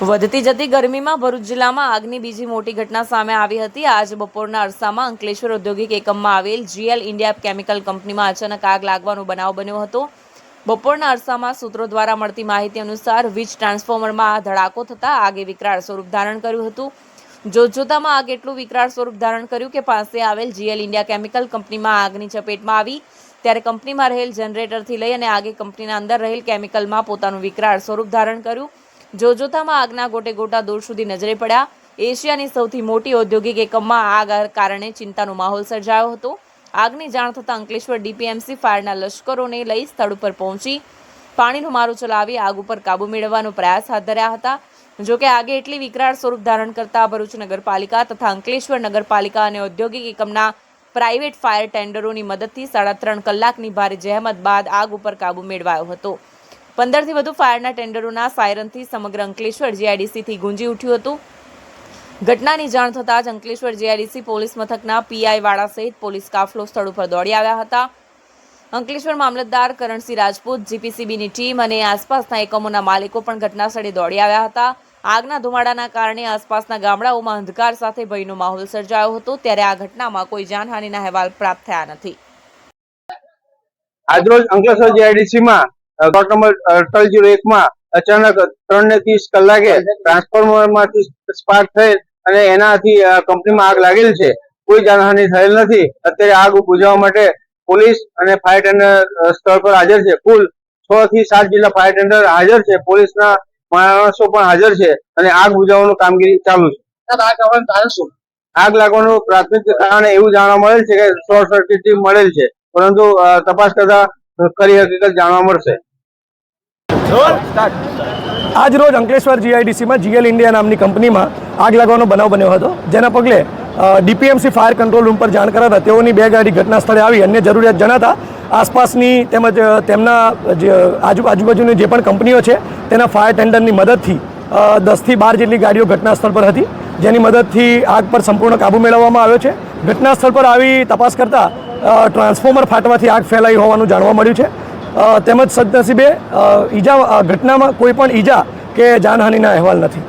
વધતી જતી ગરમીમાં ભરૂચ જિલ્લામાં આગની બીજી મોટી ઘટના સામે આવી હતી. આજ બપોરના અરસામાં અંકલેશ્વર ઔદ્યોગિક એકમમાં આવેલ જીએલ ઇન્ડિયા કેમિકલ કંપનીમાં અચાનક આગ લાગવાનો બનાવ બન્યો હતો. બપોરના અરસામાં સૂત્રો દ્વારા મળતી માહિતી અનુસાર વીજ ટ્રાન્સફોર્મરમાં આ ધડાકો થતાં આગે વિકરાળ સ્વરૂપ ધારણ કર્યું હતું. જોતજોતામાં આગ એટલું વિકરાળ સ્વરૂપ ધારણ કર્યું કે પાસે આવેલ જીએલ ઇન્ડિયા કેમિકલ કંપનીમાં આગની ચપેટમાં આવી. ત્યારે કંપનીમાં રહેલ જનરેટરથી લઈ અને આગે કંપનીના અંદર રહેલ કેમિકલમાં પોતાનું વિકરાળ સ્વરૂપ ધારણ કર્યું. જોતજોતામાં આગના ગોટે ગોટા દૂર સુધી નજરે પડ્યા. એશિયાની સૌથી મોટી ઔદ્યોગિક એકમમાં આગ કારણે ચિંતાનો માહોલ સર્જાયો હતો. આગની જાણ થતાં અંકલેશ્વર ડીપીએમસી ફાયરના લશ્કરોને લઈ સ્થળ ઉપર પહોંચી પાણીનો મારો ચલાવી આગ ઉપર કાબુ મેળવવાનો પ્રયાસ હાથ ધર્યા હતા. જોકે આગે એટલી વિકરાળ સ્વરૂપ ધારણ કરતા ભરૂચ નગરપાલિકા તથા અંકલેશ્વર નગરપાલિકા અને ઔદ્યોગિક એકમના પ્રાઇવેટ ફાયર ટેન્ડરોની મદદથી સાડા ત્રણ કલાકની ભારે જહેમત બાદ આગ ઉપર કાબુ મેળવાયો હતો. પંદરથી વધુ ફાયરના ટેન્ડરોના સાયરનથી સમગ્ર અંકલેશ્વર જીઆઈડીસીથી ગુંજી ઉઠ્યું હતું. ઘટનાની જાણ થતાં જ અંકલેશ્વર જીઆઈડીસી પોલીસ મથકના પીઆઈ વાળા સહિત પોલીસ કાફલો સ્થળ ઉપર દોડી આવ્યા હતા. અંકલેશ્વર મામલતદાર કરણસિંહ રાજપૂત, જીપીસીબીની ટીમ અને આસપાસના એકમોના માલિકો પણ ઘટના સ્થળે દોડી આવ્યા હતા. આગના ધુમાડાના કારણે આસપાસના ગામડાઓમાં અંધકાર સાથે ભયનો માહોલ સર્જાયો હતો. ત્યારે આ ઘટનામાં કોઈ જાનહાનિના અહેવાલ પ્રાપ્ત થયા નથી. આજરોજ અંકલેશ્વર જીઆઈડીસી માં પ્લોટ નંબર અડતાલીસ જીરો એક માં અચાનક ત્રણ ને ત્રીસ કલાકે ટ્રાન્સફોર્મરમાંથી સ્પાર્ક થયેલ અને એનાથી કંપનીમાં આગ લાગેલ છે. કોઈ જાનહાનિ થયેલ નથી. અત્યારે આગ બુઝાવવા માટે પોલીસ અને ફાયર ટેન્ડર સ્થળ પર હાજર છે. કુલ છ થી સાત જિલ્લા ફાયર ટેન્ડર હાજર છે. પોલીસના માણસો પણ હાજર છે અને આગ બુઝાવવાનું કામગીરી ચાલુ છે. આગ લાગવાનું પ્રાથમિક કારણ એવું જાણવા મળેલ છે કે શોર્ટ સર્કિટ મળેલ છે. પરંતુ તપાસ કરતા ખરી હકીકત જાણવા મળશે. આજ રોજ અંકલેશ્વર જીઆઈડીસીમાં જીએલ ઇન્ડિયા નામની કંપનીમાં આગ લાગવાનો બનાવ બન્યો હતો જેના પગલે ડીપીએમસી ફાયર કંટ્રોલ રૂમ પર જાણ કરાતા તેઓની બે ગાડી ઘટના સ્થળે આવી. અન્ય જરૂરિયાત જણાતા આસપાસની તેમજ તેમના જે આજુ આજુબાજુની જે પણ કંપનીઓ છે તેના ફાયર ટેન્ડરની મદદથી દસથી બાર જેટલી ગાડીઓ ઘટના સ્થળ પર હતી જેની મદદથી આગ પર સંપૂર્ણ કાબુ મેળવવામાં આવ્યો છે. ઘટના સ્થળ પર આવી તપાસ કરતા ટ્રાન્સફોર્મર ફાટવાથી આગ ફેલાઈ હોવાનું જાણવા મળ્યું છે. તેમજ સદનસીબે ઈજા ઘટનામાં કોઈ પણ ઈજા કે જાનહાનિના અહેવાલ નથી.